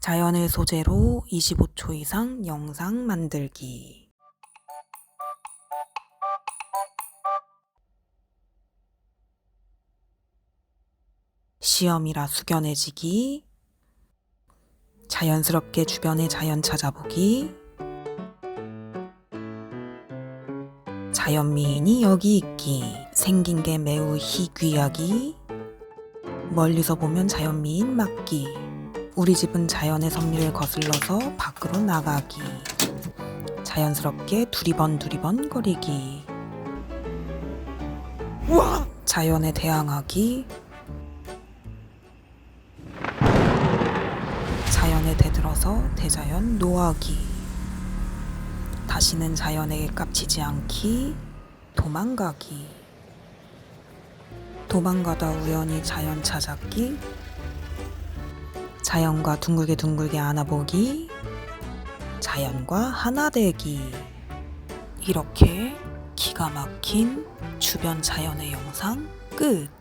자연을 소재로 25초 이상 영상 만들기. 시험이라 숙연해지기. 자연스럽게 주변의 자연 찾아보기. 자연 미인이 여기 있기. 생긴 게 매우 희귀하기. 멀리서 보면 자연 미인 맞기. 우리 집은 자연의 선미를 거슬러서 밖으로 나가기. 자연스럽게 두리번 두리번 거리기. 우와! 자연에 대항하기. 자연에 대들어서 대자연 노하기. 다시는 자연에게 깝치지 않기. 도망가기. 도망가다 우연히 자연 찾았기. 자연과 둥글게 둥글게 안아보기. 자연과 하나 되기. 이렇게 기가 막힌 주변 자연의 영상 끝.